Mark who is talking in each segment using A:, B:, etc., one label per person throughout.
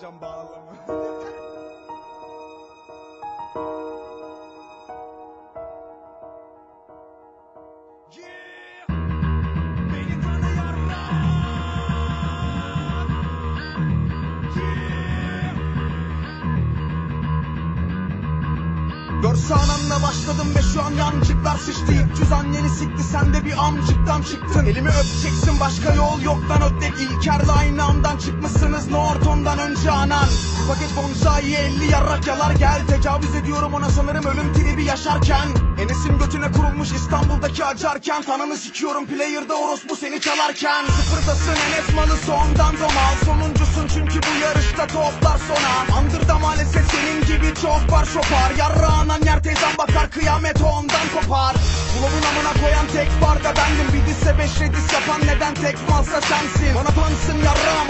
A: Jambal. Görse ananla başladım ve şu an yancıklar sıçtı İlk cüzan yeni sikti sen de bir amcıktan çıktın. Elimi öpeceksin başka yol yoktan ödek İlker'le aynı amdan çıkmışsınız. Norton'dan önce anan paket bonsai 50 yarrak yalar gel. Tecavüz ediyorum ona sanırım ölüm tribi yaşarken. Enes'in götüne kurulmuş İstanbul'daki acarken. Tanını sikiyorum player'da orospu seni çalarken. Sıfırdasın Enes malı sondan domal Sonuncusun çünkü bu yarışta toplar sona. Andırda maalesef senin gibi çok var şopar Yarrağınan yer teyzem bakar kıyamet ondan kopar. Bulavun amına koyan tek barda bendim. Bir disse beş redis yapan neden tek malsa sensin. Bana pansın yarrağım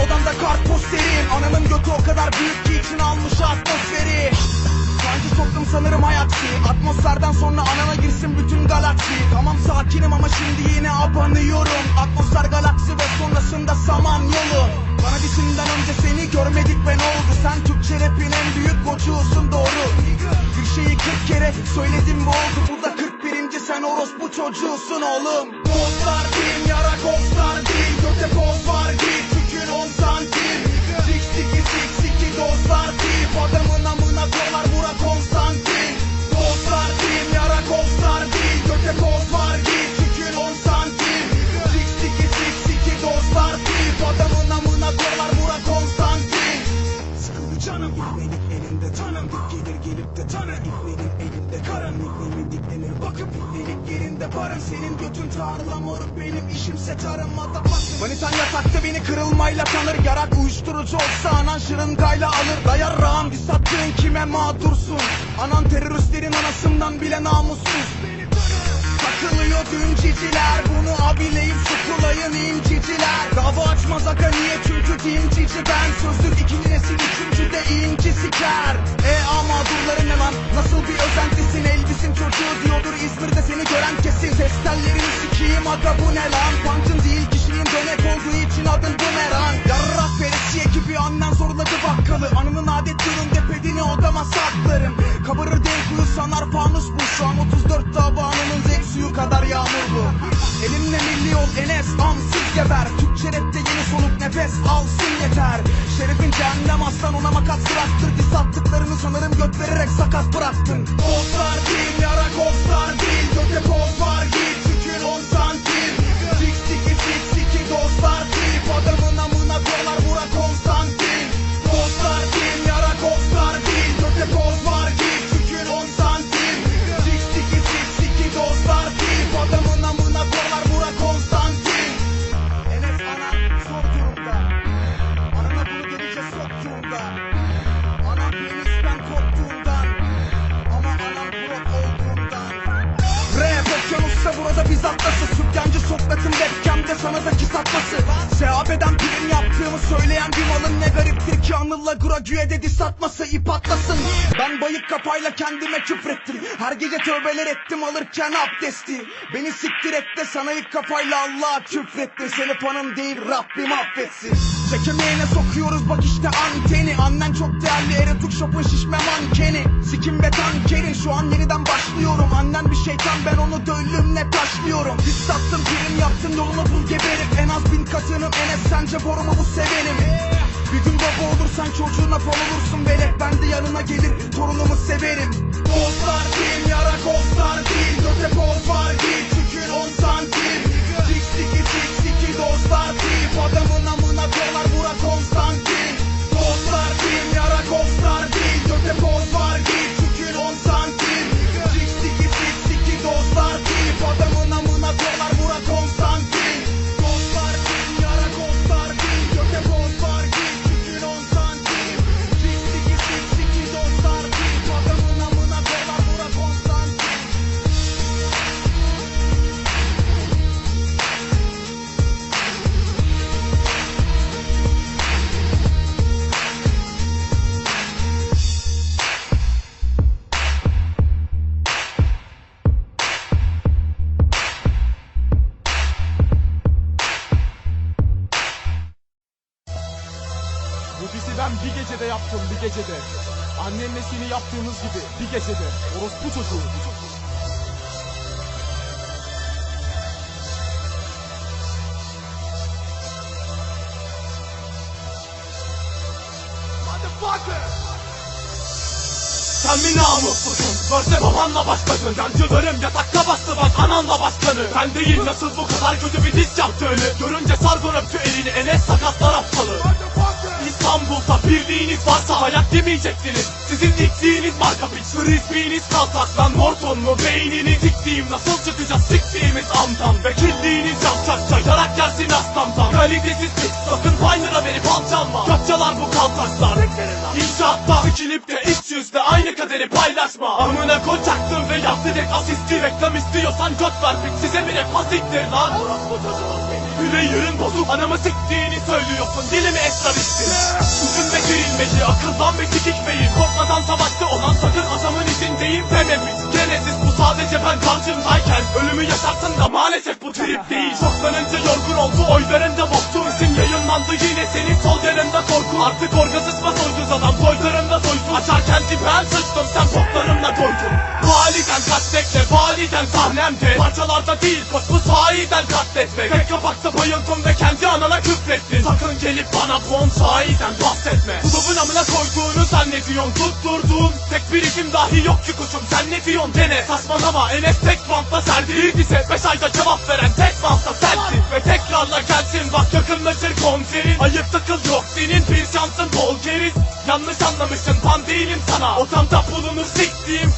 A: Anamın götü o kadar büyük ki için almış atmosferi. Sanki soktum sanırım aksi Atmosferden sonra anana girsin bütün galaksi. Tamam sakinim ama şimdi yine abanıyorum. Atmosfer galaksi ve sonrasında saman yolu. Bana disinden önce seni görmedik ve ne oldu? Sen Türkçe rapin en büyük koçuğusun doğru. Bir şeyi 40 kere söyledim bu oldu. Bu da 41. sen orospu çocuğusun oğlum. Dostlar değil yara kostlar değil Göte poz var değil Tükün 10 santim siki sik siki dostlar değil Adamın amına dolar bura Konstantin Dostlar değil yara kostlar değil Göte poz var değil Tükün 10 santim Sik siki sik siki dostlar değil Adamın amına dolar bura Konstantin Sıkıldı canım İlmenik elinde tanım gelir gelip de tanı İlmenin Yerinde varım Senin götün tarla moruk benim işimse tarım Motherfucker. Manitan yatakta beni kırılmayla tanır. Yarak uyuşturucu olsa anan şırıngayla alır. Dayar rağım bir sattığın kime mağdursun? Anan teröristlerin anasından bile namussuz Dünciciler Bunu abileyip sukulayın inciciler Dava açmaz aga niye? Çünkü dincici ben Sözlük ikinci nesil üçüncü de inci siker. E ama mağdurların ne lan? Nasıl bir özentisin? Elvis'in çocuğu diyordur İzmir'de seni gören kesin. Ses tellerini sikiyim aga bu ne lan? Punk'ın değil kişiliğin dönek olduğu için adın bumerang Yarrak veresiye gibi annen zorladı bakkalı Şerefin cehennem aslan ona makat sıraktır Diz attıklarını sanırım göt vererek sakat bıraktın. Dostlar Sokrat'ın webcamde sana da kiss atması. Sehabeden prim yaptığımı söyleyen bir malın ne gariptir ki Anıl'la Gradue'de diss atması ip atlasın Ben bayık kafayla kendime küfrettim. Her gece tövbeler ettim alırken abdesti. Beni siktir et de sana ilk kafayla Allah'a küfrettim Seni fanın değil Rabbim affetsin. Çekemeyene sokuyoruz bak işte anteni. Annen çok değerli erotik shop'un şişme mankeni Sikim ve tankerin şu an yeniden başlıyorum. Annen bir şeytan ben onu döllümle taşlıyorum. Biz sattım prim yaptım yolunu bul geberip. En az bin katınım Enes sence borumu bu sevenim bir gün baba olursan çocuğuna fal olursun Velet. Ben de yanına gelir torunumu severim. Dostlar değil yara kostlar
B: ben bir gecede yaptım bir gecede. Annenle seni yaptığımız gibi bir gecede. Orospu çocuğu. Sen mi namuslusun? Verse babanla başladın Yancılarım yatakta bastı bak ananla başkanı Ben değil nasıl bu kadar kötü bir diz yaptığını Görünce sargon öptü elini Enes sakatlar aptalı İstanbul'da birliğiniz varsa hayat demeyeceksiniz Sizin diktiğiniz marka piç Frisbeeniz kaltak lan Norton mu? Beynini siktiğim Nasıl çıkacağız? Siktiğimiz amdan Ve kirliğiniz yapacakça yarak yersin aslandan Kalitesiz piç sakın Piner'a verip alçalma Gökçalar bu kaltaklar kaderi paylaşma. Amına koyacaktım ve yaptı tek asisti Reklam istiyorsan göt ver piç size bile pasiktir lan. Yüreğin bozuk anamı siktiğini söylüyorsun. Dilimi esrar içtin Üzülme gerilmedi akıldan ve sikikmeyin Korkmadan savaşta olan sakın adamın içindeyim dememiş sadece ben karşındayken Ölümü yaşarsın da maalesef bu trip değil. Şoklanınca yorgun oldu oylarında boktu. İsim yayınlandı yine senin sol yanında korku. Artık orga sıçma soysuz adam soylarında soysuz Açarken ben sıçtım sen boklarımla doydun. Validen katletle validen sahnemde. Parçalarda değil bu sahiden katletmek Tek kapakta bayıldım ve kendi anana küfrettin. Sakın gelip bana pon sahiden bahsetme. Kulübün amına koyduğunu zannediyorsun Tutturduğun tek bir isim dahi yok ki kuşum Sen ne diyorsun dene. Saçmalama Enes tek bantla serdiği dize Beş ayda cevap veren tek bantla sensin. Ve tekrarla gelsin. Bak yakınlaşır konserin Ayıp tıkıl yok senin. Bir şansın bol geriz. Yanlış anlamışsın pan değilim sana. Otamda bulunur siktiğim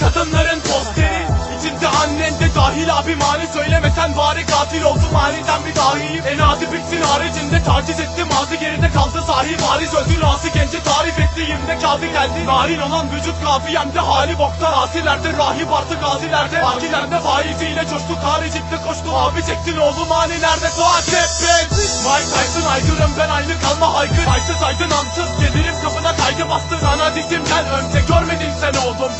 B: de dahil abi mani söylemesen bari katil oldum. Aniden bir dahiyim. En adi bitsin haricinde taciz ettim. Ağzı geride kaldı sahi bari sözün rası genci tarif ettiğimde kağıdı geldi. Narin olan vücut kafiyemde hali bokta. Asilerde rahip artık gazilerde Akilerde faiziyle coştuk haricinde koştu. Abi çektin oğlum hanilerde takip et Mike Tyson aygırım ben aynı kalma haykır. Aysız aydın ansız gelirim kapına kaydı bastı. Sana dizimden önce görmedin sen oldum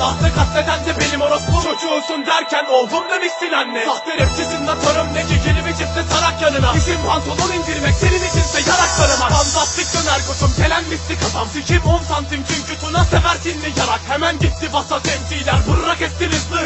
B: lahta katleden de benim orospu. Çocuğusun derken oldum demişsin anne. Sahte rapçisin natörüm ne ki kelime çifte sarak yanına. Bizim pantolon indirmek senin içinse yaraklarıma Fantastik döner koçum gelen mistik adam Sikim 10 santim çünkü tuna seversin yarak Hemen gitti basa temsiler. Bırrak estin hızlı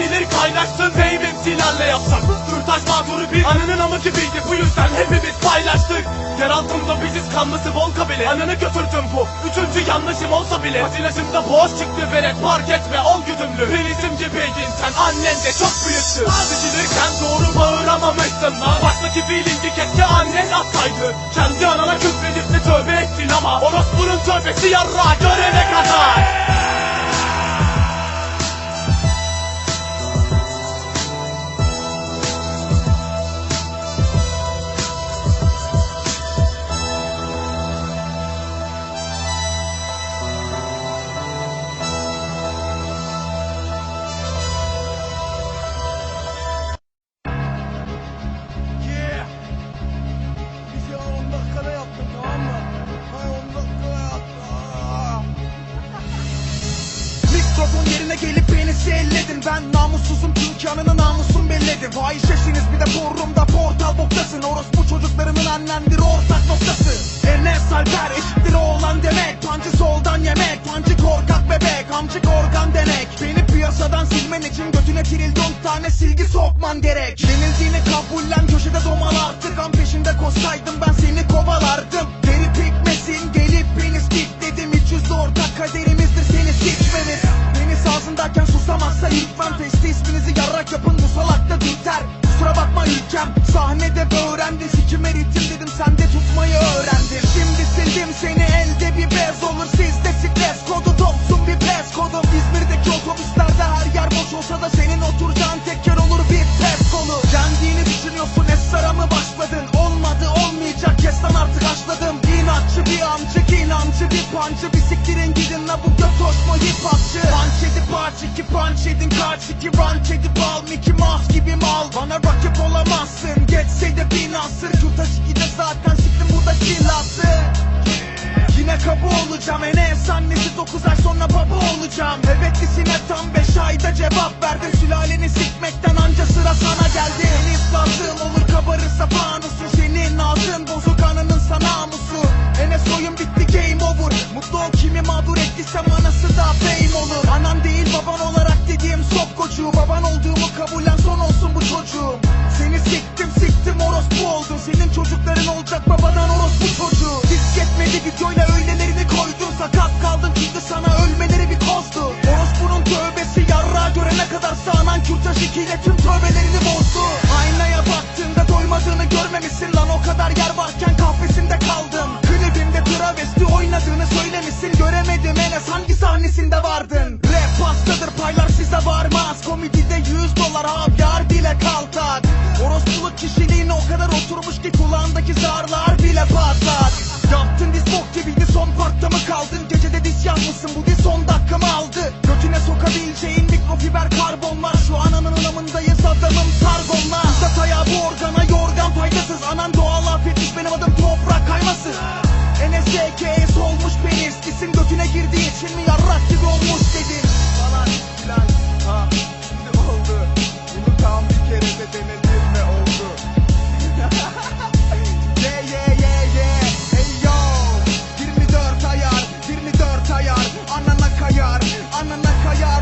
B: savaşta Yenilir kaynaşsın Beybim silerle yapsak. Kürtaj mağduru bir anının amı gibiydi Bu yüzden hepimiz paylaştık. Yer altında biziz kanlısı volka bile Ananı götürdüm bu Üçüncü yanlışım olsa bile. Patinajımda boş çıktı veret Fark etme ol güdümlü. Penisim gibiydin sen annen de çok büyüktü Sıkılırken doğru bağıramamışsın lan Baştaki feelingi keşke annen atsaydı. Kendi anana küfredip de tövbe ettin ama. Orospunun tövbesi yarrağı görene kadar yerine gelip beni selledin. Ben namussuzum çünkü anını namusum belledi. Fahişesiniz bir de forumda portal boktasın Orospu çocuklarımın annendir ortak noktası. Enes Alper eşittir oğlan demek. Pancı soldan yemek Pancı korkak bebek Amcık organ denek Beni piyasadan silmen için götüne trilyon tane silgi sokman gerek. Yenildiğini kabullen köşede domal artık. An peşinde koşsaydım ben seni kovalardım biter. Kusura bakma ülkem sahnede öğrendin Sikime ritim dedim sen de tutmayı öğrendin Şimdi sildim seni elde bir bez olur. Sizde stres kodu dolsun bir pres kodum İzmir'deki otobüslerde her yer boş olsa da Senin oturacağın tek yer olur bir test kolu. Yendiğini düşünüyorsun esrara mı başladın? Olmadı olmayacak. Kes lan artık açladım. İnatçı bir amcık inancı bir pancı. Bir siktirin gidin la bu göt hoşma hip hopçı? Punch edip parç iki punch edin kaç iki run edip bana rakip olamazsın. Geçseydi bin asır Kürtaş 2'de zaten çıktım burada şilası Yine kapı
A: olacağım. Enes annesi 9 ay sonra baba olacağım. Evet Heveklisine tam 5 ayda cevap verdim. Sülaleni sikmekten anca sıra sana geldi. En iflattığım olur kabarırsa fanusun. Senin ağzın bozuk anının sana amusu Enes oyun bitti game over. Mutlu ol kimi mağdur ettiysem anası da fame olur. Anan değil baban olarak söylemişsin Göremedim Enes hangi sahnesinde vardın? Rap pastadır paylar size varmaz. Komedide 100 dolar havyar I'm in anına kayar